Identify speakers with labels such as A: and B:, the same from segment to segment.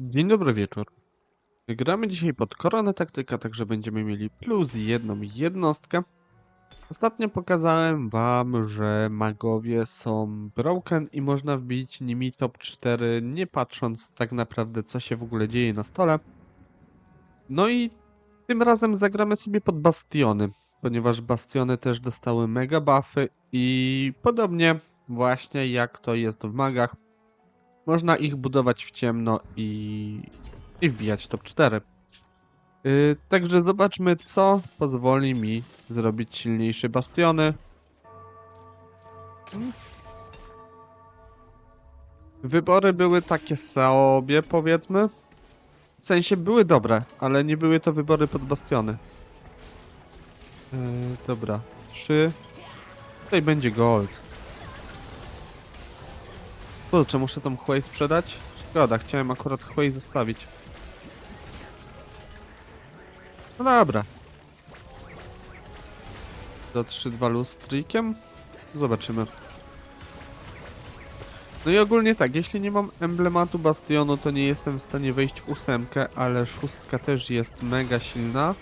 A: Dzień dobry wieczór. Gramy dzisiaj pod koronę taktyka, także będziemy mieli plus jedną jednostkę. Ostatnio pokazałem wam, że magowie są broken i można wbić nimi top 4, nie patrząc tak naprawdę co się w ogóle dzieje na stole. No i tym razem zagramy sobie pod bastiony, ponieważ bastiony też dostały mega buffy i podobnie właśnie jak to jest w magach, można ich budować w ciemno i, i wbijać top 4. Yy, także zobaczmy, co pozwoli mi zrobić silniejsze bastiony. Wybory były takie sobie, powiedzmy. W sensie były dobre, ale nie były to wybory pod bastiony. Yy, dobra, 3. Tutaj będzie gold. Kurczę, muszę tą Huey sprzedać? Szkoda, chciałem akurat Huey zostawić. No dobra. Do 3-2 lustrikiem? Zobaczymy. No i ogólnie tak, jeśli nie mam emblematu bastionu, to nie jestem w stanie wejść w ósemkę, ale szóstka też jest mega silna.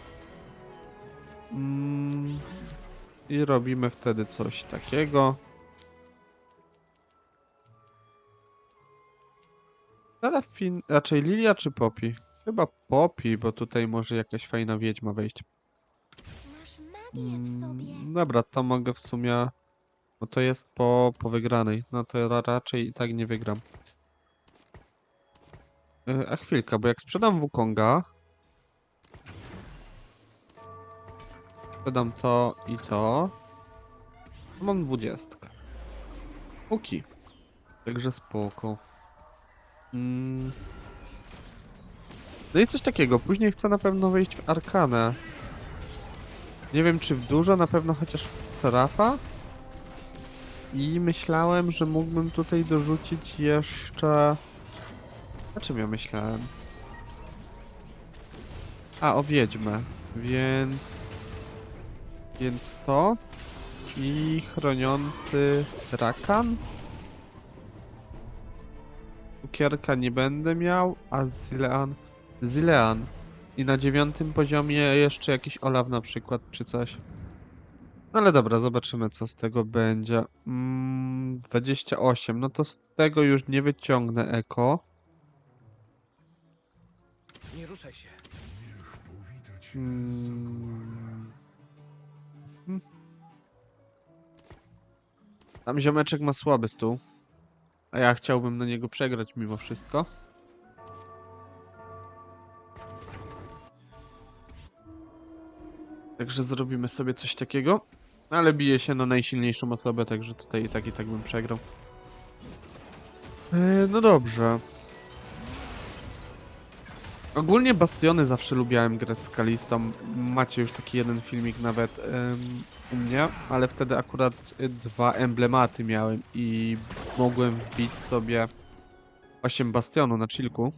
A: Mm. I robimy wtedy coś takiego. Serafin, raczej Lilia czy Poppy? Chyba Poppy, bo tutaj może jakaś fajna wiedźma wejść.
B: Masz magię w sobie.
A: Mm, dobra, to mogę w sumie... Bo to jest po, po wygranej. No to ra raczej i tak nie wygram. E, A chwilka, bo jak sprzedam Wukonga... Sprzedam to i to... to mam dwudziestkę. Uki. Także spoko. Mm. No i coś takiego. Później chcę na pewno wejść w Arkanę. Nie wiem czy w dużo, na pewno chociaż w Serafa. I myślałem, że mógłbym tutaj dorzucić jeszcze... O czym ja myślałem? A, o Wiedźmę. Więc... Więc to. I chroniący Rakan. Cukierka nie będę miał, a Zilean... Zilean. I na dziewiątym poziomie jeszcze jakiś Olaf na przykład, czy coś. No ale dobra, zobaczymy co z tego będzie. Mm, 28, no to z tego już nie wyciągnę eko.
C: Nie ruszaj się.
A: Mm. Mhm. Tam ziomeczek ma słaby stół. A ja chciałbym na niego przegrać mimo wszystko. Także zrobimy sobie coś takiego. Ale bije się na najsilniejszą osobę, także tutaj i tak i tak bym przegrał. E, no dobrze. Ogólnie Bastiony zawsze lubiałem grać z Kalistą. Macie już taki jeden filmik nawet u mnie, ale wtedy akurat dwa emblematy miałem i mogłem wbić sobie 8 Bastionu na chillku.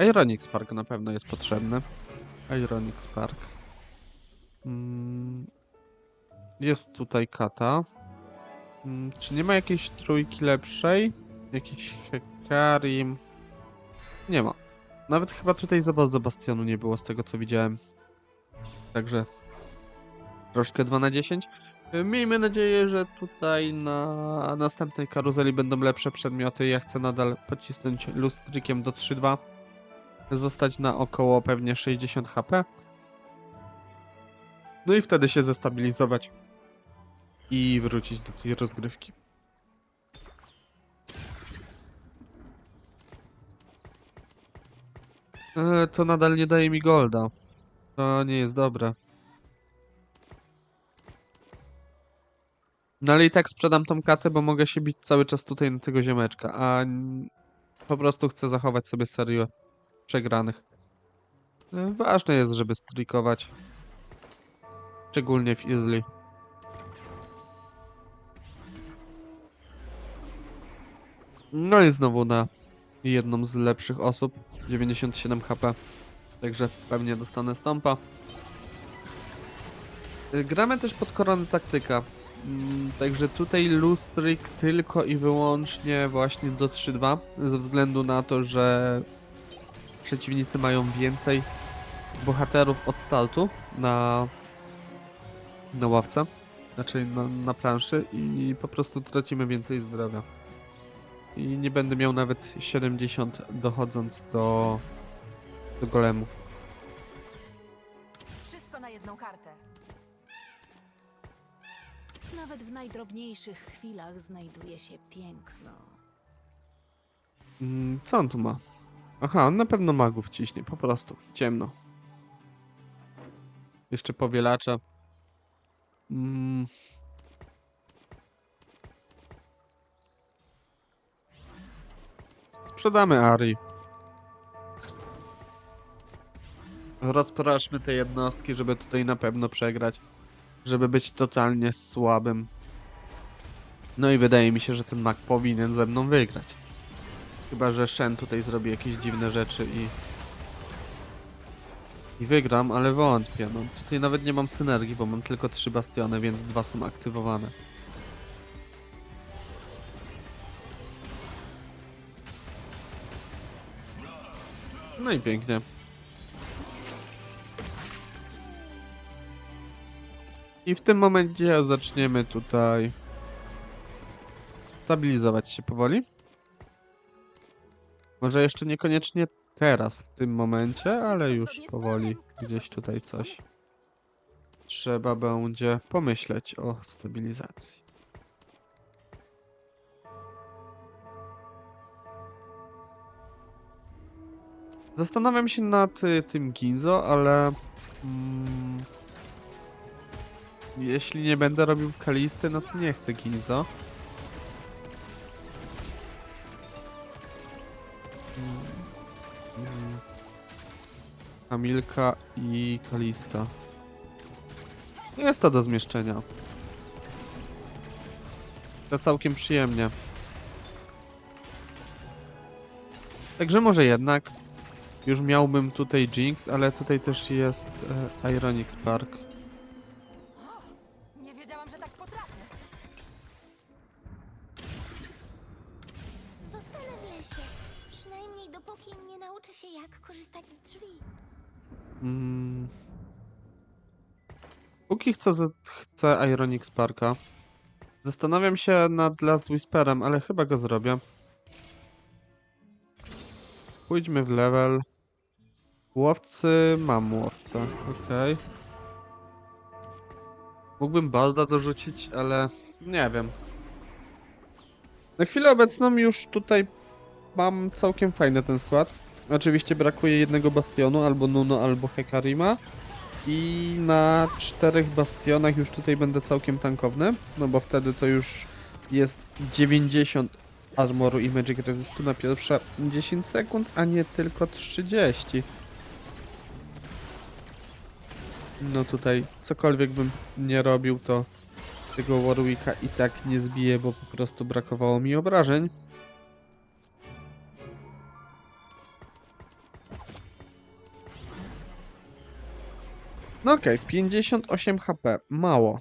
A: Ironic Spark na pewno jest potrzebny. Ironic Spark. Mm, jest tutaj kata. Mm, Czy nie ma jakiejś trójki lepszej? Jakiś Hekarim? Nie ma. Nawet chyba tutaj za bardzo Bastionu nie było z tego co widziałem. Także troszkę 2 na 10. Y, Miejmy nadzieję, że tutaj na następnej karuzeli będą lepsze przedmioty. Ja chcę nadal pocisnąć lustrykiem do 3-2. Zostać na około pewnie 60 HP. No i wtedy się zestabilizować i wrócić do tej rozgrywki. E, to nadal nie daje mi golda. To nie jest dobre. No ale i tak sprzedam tą katę, bo mogę się bić cały czas tutaj na tego ziomeczka, a po prostu chcę zachować sobie serię przegranych. E, Ważne jest, żeby strikować. Szczególnie w Izli. No i znowu na jedną z lepszych osób. 97 HP. Także pewnie dostanę stampa. Y, Gramy też pod koronę taktyka. Mm, Także tutaj lustryk tylko i wyłącznie właśnie do 3-2, ze względu na to, że przeciwnicy mają więcej bohaterów od startu na, na ławce, znaczy na, na planszy i po prostu tracimy więcej zdrowia. I nie będę miał nawet 70 dochodząc do, do golemów.
C: Wszystko na jedną kartę.
D: Nawet w najdrobniejszych chwilach znajduje się piękno.
A: Mm, Co on tu ma? Aha, on na pewno magów ciśnie, po prostu, w ciemno. Jeszcze powielacza. Mm. Sprzedamy Ari. Rozpraszmy te jednostki, żeby tutaj na pewno przegrać. Żeby być totalnie słabym. No i wydaje mi się, że ten mag powinien ze mną wygrać. Chyba, że Shen tutaj zrobi jakieś dziwne rzeczy i... I wygram, ale wątpię. No, tutaj nawet nie mam synergii, bo mam tylko trzy bastiony, więc dwa są aktywowane. No i pięknie. I w tym momencie zaczniemy tutaj stabilizować się powoli. Może jeszcze niekoniecznie teraz, w tym momencie, ale już powoli gdzieś tutaj coś trzeba będzie pomyśleć o stabilizacji. Zastanawiam się nad y, tym Ginzo, ale mm, jeśli nie będę robił Kalisty, no to nie chcę Ginzo. Mm. Kamilka i Kalista. Jest to do zmieszczenia. To całkiem przyjemnie. Także może jednak. Już miałbym tutaj Jinx, ale tutaj też jest e, Ironic Spark.
C: Nie wiedziałam, że tak potrafię.
B: Zostanę w lesie. Przynajmniej dopóki nie nauczę się, jak korzystać z drzwi.
A: Mm. Póki chcę, z- chcę Ironic Sparka. Zastanawiam się nad Last Whisperem, ale chyba go zrobię. Pójdźmy w level. Łowcy, mam łowcę, okej. Mógłbym Balda dorzucić, ale nie wiem. Na chwilę obecną już tutaj mam całkiem fajny ten skład. Oczywiście brakuje jednego bastionu, albo Nuno, albo Hekarima. I na czterech bastionach już tutaj będę całkiem tankowny, no bo wtedy to już jest 90 armoru i magic resistu na pierwsze 10 sekund, a nie tylko 30. No tutaj cokolwiek bym nie robił, to tego Warwicka i tak nie zbiję, bo po prostu brakowało mi obrażeń. No okej, 58 HP. Mało.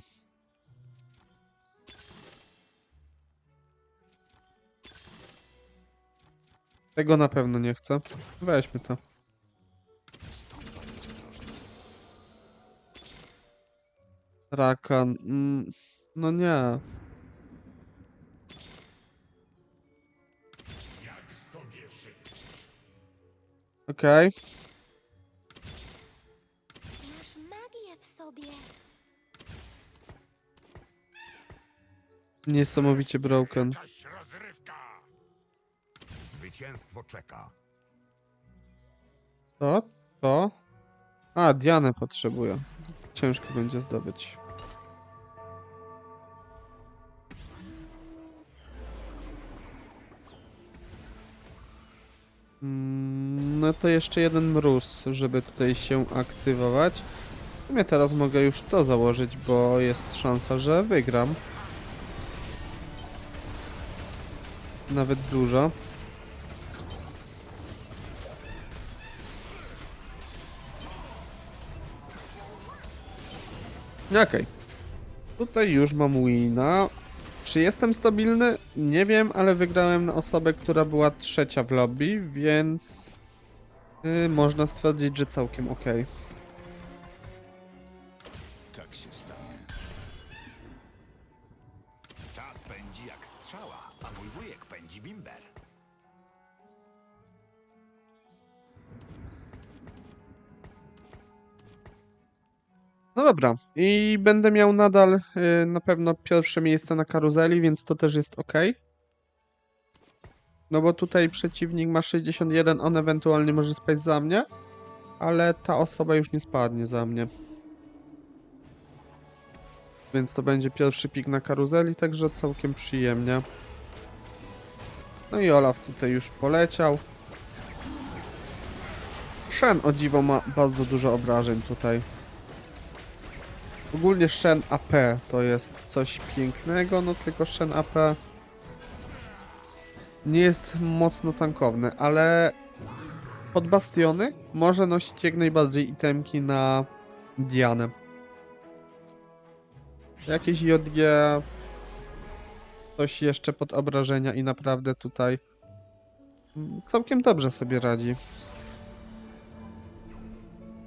A: Tego na pewno nie chcę. Weźmy to. Rakan. Mm, no nie. Okej.
B: Masz magię w sobie.
A: Niesamowicie broken.
E: Jakaś rozrywka! Zwycięstwo czeka.
A: To? To? A, Dianę potrzebuję. Ciężko będzie zdobyć. No to jeszcze jeden mróz, żeby tutaj się aktywować. W teraz mogę już to założyć, bo jest szansa, że wygram. Nawet dużo. Okej. Tutaj już mam wina. Czy jestem stabilny? Nie wiem, ale wygrałem na osobę, która była trzecia w lobby, więc y, można stwierdzić, że całkiem okej.
E: Tak się stanie. Czas pędzi jak strzała, a mój wujek pędzi bimber.
A: No dobra, i będę miał nadal y, na pewno pierwsze miejsce na karuzeli, więc to też jest ok. No bo tutaj przeciwnik ma 61, on ewentualnie może spać za mnie, ale ta osoba już nie spadnie za mnie. Więc to będzie pierwszy pik na karuzeli, także całkiem przyjemnie. No i Olaf tutaj już poleciał. Shen o dziwo ma bardzo dużo obrażeń tutaj. Ogólnie Shen AP to jest coś pięknego, no tylko Shen AP nie jest mocno tankowny, ale pod bastiony może nosić jak najbardziej itemki na Dianę. Jakieś JG, coś jeszcze pod obrażenia i naprawdę tutaj całkiem dobrze sobie radzi.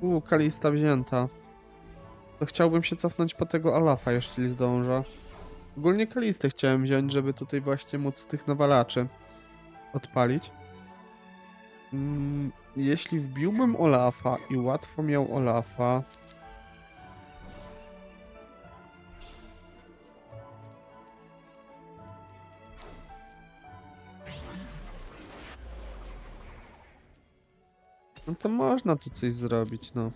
A: Uuu, Kalista wzięta. To chciałbym się cofnąć po tego Olafa, jeśli zdążę. Ogólnie Kalistę chciałem wziąć, żeby tutaj właśnie móc tych nawalaczy odpalić. Mm, jeśli wbiłbym Olafa i łatwo miał Olafa... No to można tu coś zrobić, no.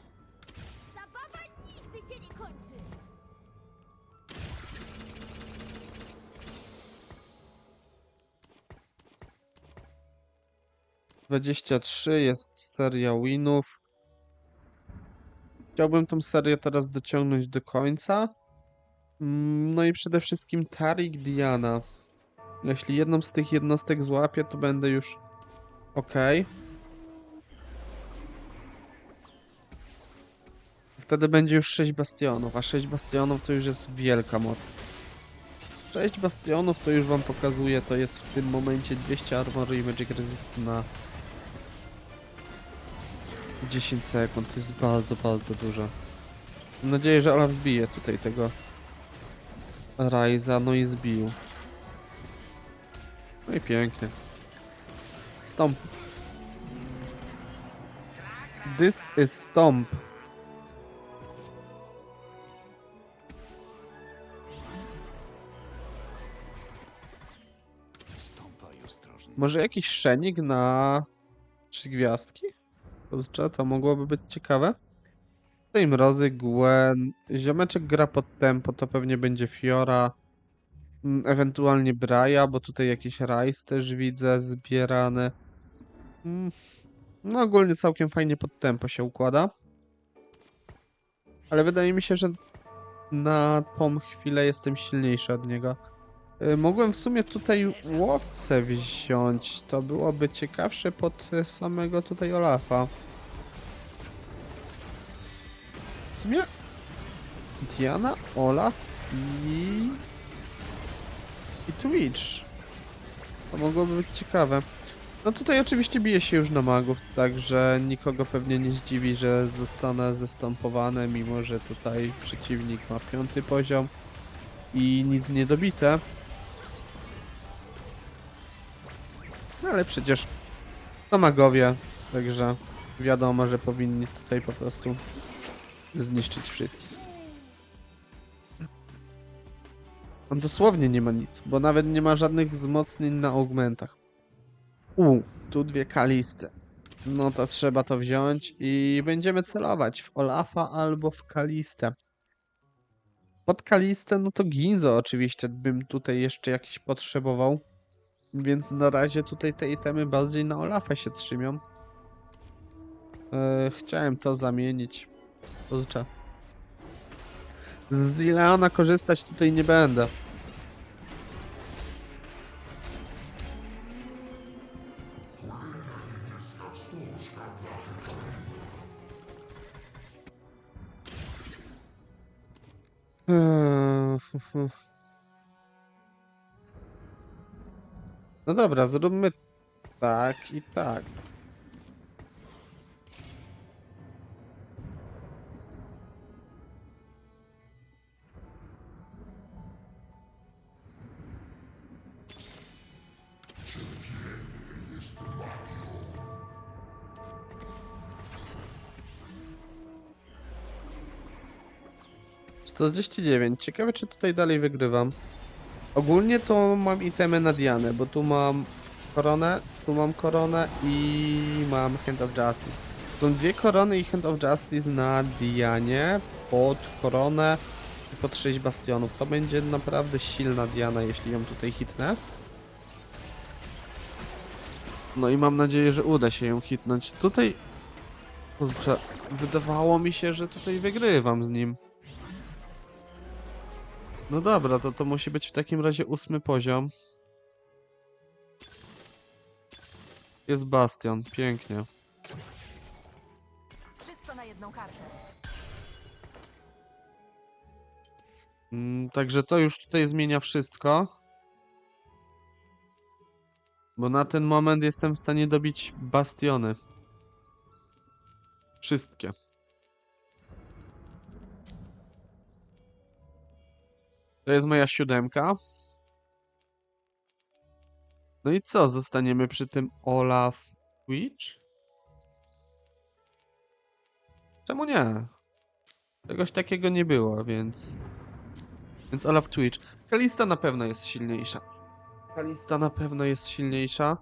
A: 23 jest seria winów. Chciałbym tą serię teraz dociągnąć do końca. Mm, No i przede wszystkim Tarik Diana. Jeśli jedną z tych jednostek złapię, to będę już ok. Wtedy będzie już 6 bastionów, a 6 bastionów to już jest wielka moc. 6 bastionów to już wam pokazuje, to jest w tym momencie 200 armory i magic resist na 10 sekund, to jest bardzo, bardzo dużo. Mam nadzieję, że Olaf zbije tutaj tego Ryza, no i zbił. No i pięknie. Stomp. This is Stomp. Może jakiś szenik na trzy gwiazdki? Kurczę, to mogłoby być ciekawe. Tutaj mrozy, Gwen. Ziomeczek gra pod tempo, to pewnie będzie Fiora. Mm, Ewentualnie Braja, bo tutaj jakiś Rice też widzę zbierany. Mm, No ogólnie całkiem fajnie pod tempo się układa. Ale wydaje mi się, że na tą chwilę jestem silniejszy od niego. Y, Mogłem w sumie tutaj łowcę wziąć. To byłoby ciekawsze pod y, samego tutaj Olafa. W sumie Diana, Olaf i... i Twitch. To mogłoby być ciekawe. No tutaj oczywiście bije się już na magów, także nikogo pewnie nie zdziwi, że zostanę zestąpowane, mimo że tutaj przeciwnik ma piąty poziom i nic nie dobite. Ale przecież to magowie, także wiadomo, że powinni tutaj po prostu zniszczyć wszystkich. On dosłownie nie ma nic, bo nawet nie ma żadnych wzmocnień na augmentach. U, tu dwie kalisty. No to trzeba to wziąć i będziemy celować w Olafa albo w Kalistę. Pod Kalistę, no to Ginzo oczywiście bym tutaj jeszcze jakiś potrzebował. Więc na razie tutaj te itemy bardziej na Olafa się trzymią. E, chciałem to zamienić. Kurczę. Z Ileana korzystać tutaj nie będę. No dobra, zróbmy tak i tak. Dziewięć. Ciekawe, czy tutaj dalej wygrywam. Ogólnie to mam itemy na Dianę, bo tu mam koronę, tu mam koronę i mam Hand of Justice. Są dwie korony i Hand of Justice na Dianie pod koronę i pod 6 bastionów. To będzie naprawdę silna Diana, jeśli ją tutaj hitnę. No i mam nadzieję, że uda się ją hitnąć. Tutaj... Kurczę, wydawało mi się, że tutaj wygrywam z nim. No dobra, to to musi być w takim razie ósmy poziom. Jest bastion, pięknie.
C: Wszystko na jedną kartę.
A: Mm, także to już tutaj zmienia wszystko. Bo na ten moment jestem w stanie dobić bastiony. Wszystkie. To jest moja siódemka. No i co? Zostaniemy przy tym Olaf Twitch? Czemu nie? Czegoś takiego nie było, więc... Więc Olaf Twitch. Kalista na pewno jest silniejsza. Kalista na pewno jest silniejsza.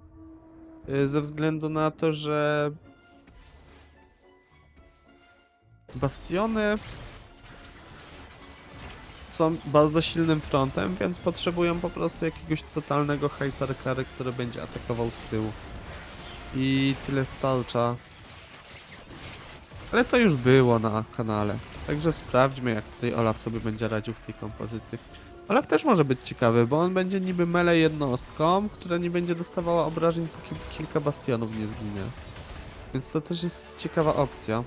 A: y, Ze względu na to, że... Bastiony są bardzo silnym frontem, więc potrzebują po prostu jakiegoś totalnego hypercary, który będzie atakował z tyłu. I tyle stalcza. Ale to już było na kanale. Także sprawdźmy, jak tutaj Olaf sobie będzie radził w tej kompozycji. Olaf też może być ciekawy, bo on będzie niby mele jednostką, która nie będzie dostawała obrażeń, póki kilka bastionów nie zginie. Więc to też jest ciekawa opcja.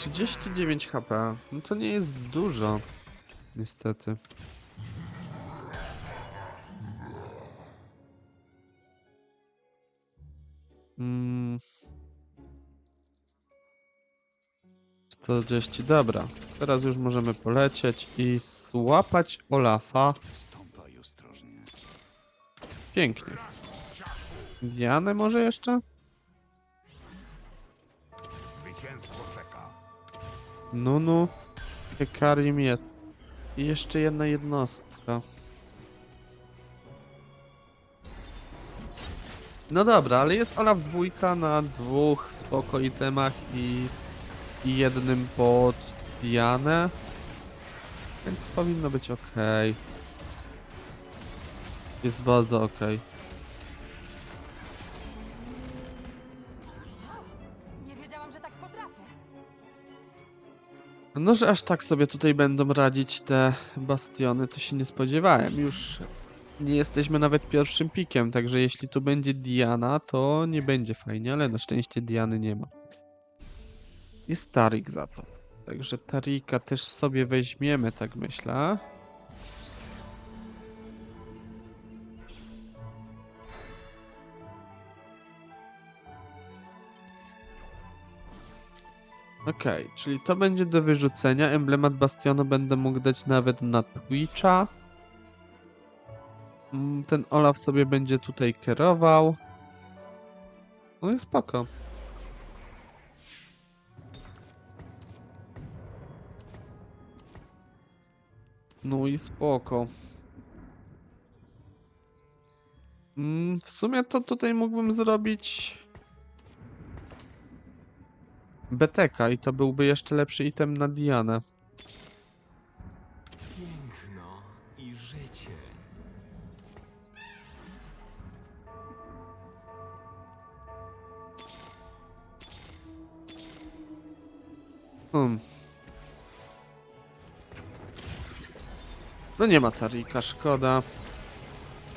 A: Trzydzieści dziewięć HP. No to nie jest dużo. Niestety. Mm. 40, dobra. Teraz już możemy polecieć i złapać Olafa. Pięknie. Dianę może jeszcze?
E: Zwycięstwo czeka.
A: No, no. Hekarim jest. I jeszcze jedna jednostka. No dobra, ale jest Olaf dwójka na dwóch spoko itemach i, i jednym pod Dianę. Więc powinno być ok. Jest bardzo ok.
C: Nie
A: No, że aż tak sobie tutaj będą radzić te bastiony, to się nie spodziewałem. Już nie jesteśmy nawet pierwszym pikiem, także jeśli tu będzie Diana, to nie będzie fajnie, ale na szczęście Diany nie ma. Jest Tarik za to. Także Tarika też sobie weźmiemy, tak myślę. Okej, czyli to będzie do wyrzucenia. Emblemat Bastionu będę mógł dać nawet na Twitcha. Mm, Ten Olaf sobie będzie tutaj kierował. No i spoko. No i spoko. Mm, W sumie to tutaj mógłbym zrobić BTK i to byłby jeszcze lepszy item na Dianę.
E: Piękno i życie.
A: Hmm. No nie ma Tarika, szkoda.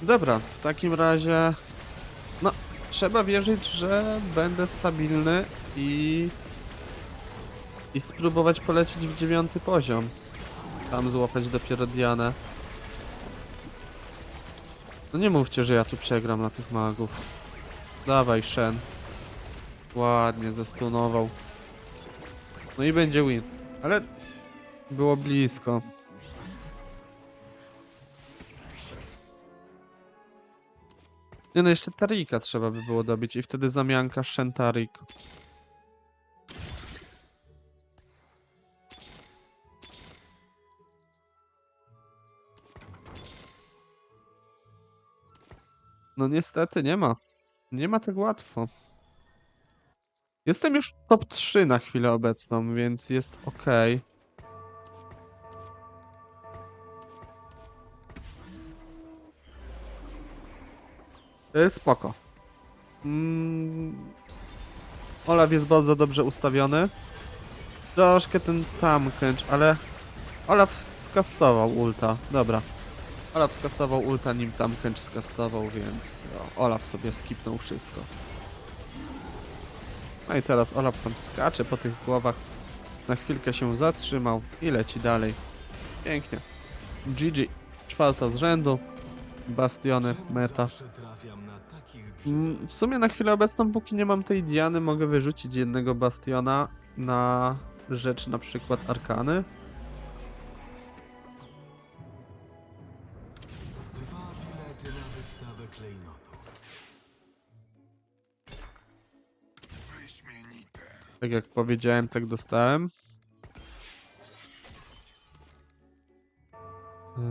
A: Dobra, w takim razie... No, trzeba wierzyć, że będę stabilny i... I spróbować polecieć w dziewiąty poziom. Tam złapać dopiero Dianę. No nie mówcie, że ja tu przegram na tych magów. Dawaj, Shen. Ładnie, zestunował. No i będzie win. Ale było blisko. Nie no, jeszcze Tarika trzeba by było dobić i wtedy zamianka Shen Tarik. No niestety nie ma. Nie ma tak łatwo. Jestem już top 3 na chwilę obecną, więc jest ok. Spoko. Mm. Olaf jest bardzo dobrze ustawiony. Troszkę ten tamkęcz, ale Olaf skastował ulta. Dobra. Olaf skastował ulta, nim tamkęcz skastował, więc Olaf sobie skipnął wszystko. No i teraz Olaf tam skacze po tych głowach. Na chwilkę się zatrzymał i leci dalej. Pięknie. GG. Czwarta z rzędu. Bastiony, meta. Mm, W sumie na chwilę obecną, póki nie mam tej Diany, mogę wyrzucić jednego Bastiona na rzecz na przykład Arkany. Tak jak powiedziałem, tak dostałem. Yy.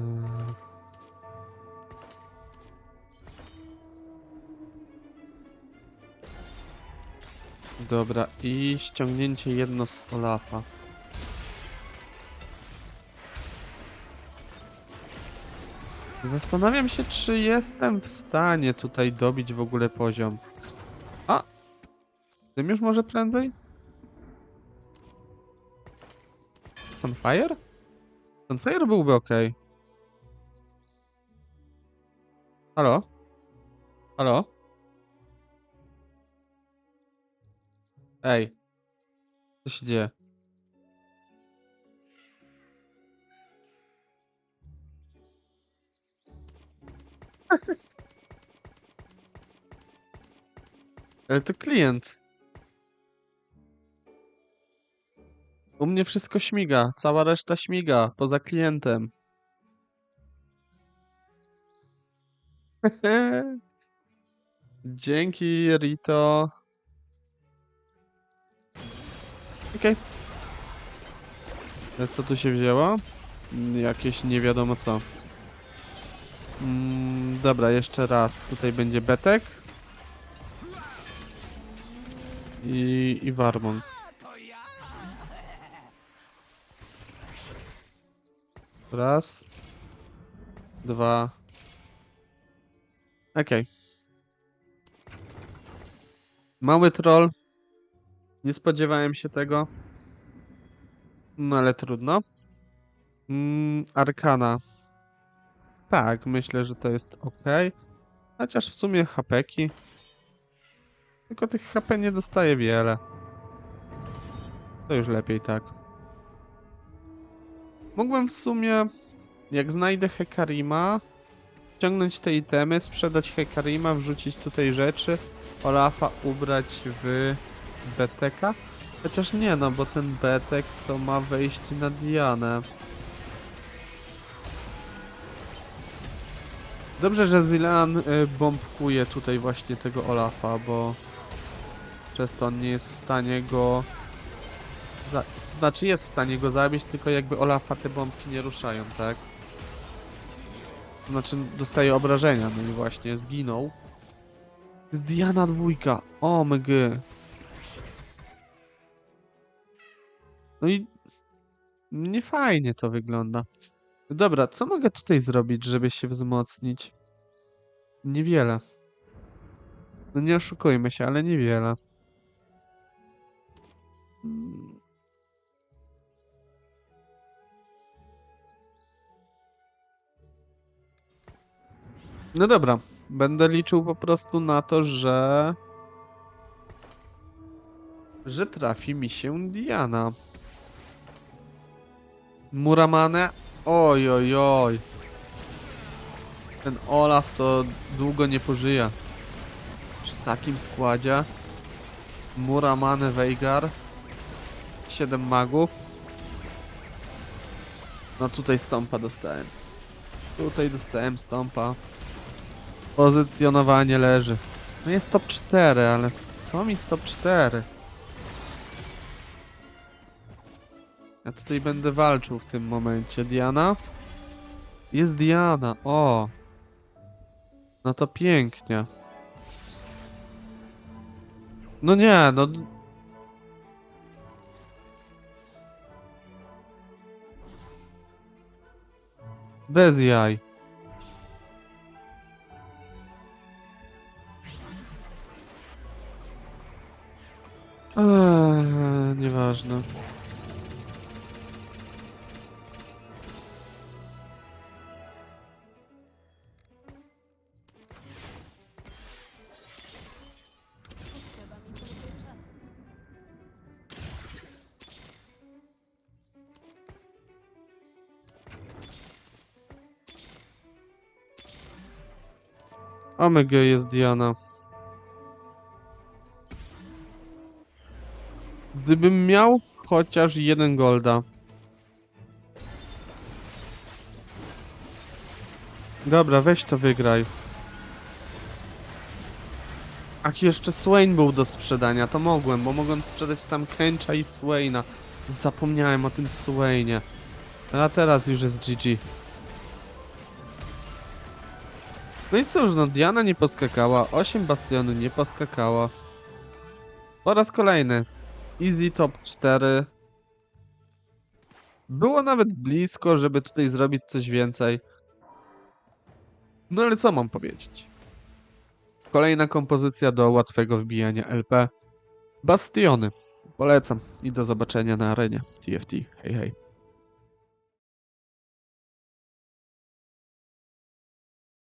A: Dobra, i ściągnięcie jedno z Olafa. Zastanawiam się, czy jestem w stanie tutaj dobić w ogóle poziom. A! Tym już może prędzej? Sunfire? Sunfire byłby ok. Halo? Halo? Ej. Co się dzieje? Ale to klient. U mnie wszystko śmiga, cała reszta śmiga, poza klientem. Dzięki, Rito. Okej. Okay. Co tu się wzięło? Mm, Jakieś nie wiadomo co. Mm, dobra, jeszcze raz. Tutaj będzie Betek. I, i Warmon. Raz. Dwa. Okej. Mały troll. Nie spodziewałem się tego. No ale trudno. Mm, Arkana. Tak, myślę, że to jest ok. Chociaż w sumie hapeki. Tylko tych HP nie dostaje wiele. To już lepiej tak. Mógłbym w sumie, jak znajdę Hekarima, ściągnąć te itemy, sprzedać Hekarima, wrzucić tutaj rzeczy, Olafa ubrać w Beteka. Chociaż nie no, bo ten Betek to ma wejść na Dianę. Dobrze, że Zilean y, bombkuje tutaj właśnie tego Olafa, bo przez to on nie jest w stanie go... Znaczy jest w stanie go zabić, tylko jakby Olafa te bombki nie ruszają, tak? Znaczy dostaje obrażenia, no i właśnie zginął. Diana dwójka, o mg. No i nie fajnie to wygląda. Dobra, co mogę tutaj zrobić, żeby się wzmocnić? Niewiele. No nie oszukujmy się, ale niewiele. Mm. No dobra, będę liczył po prostu na to, że... że trafi mi się Diana. Muramane. Oj, oj, oj. Ten Olaf to długo nie pożyje. Przy takim składzie. Muramane Veigar. 7 magów. No tutaj stąpa dostałem. Tutaj dostałem stąpa. Pozycjonowanie leży. No jest top 4, ale co mi z top 4? Ja tutaj będę walczył w tym momencie. Diana? Jest Diana, o! No to pięknie. No nie, no... Bez jaj. Eee, nieważne. Omega jest Diana. Gdybym miał chociaż jeden golda. Dobra, weź to wygraj. Ach, jeszcze Swain był do sprzedania, to mogłem, bo mogłem sprzedać tam Kencha i Swaina. Zapomniałem o tym Swainie. A teraz już jest GG. No i cóż, no Diana nie poskakała, 8 bastionu nie poskakała. Po raz kolejny. Easy top 4. Było nawet blisko, żeby tutaj zrobić coś więcej. No ale co mam powiedzieć? Kolejna kompozycja do łatwego wbijania LP. Bastiony. Polecam i do zobaczenia na arenie TFT. Hej hej.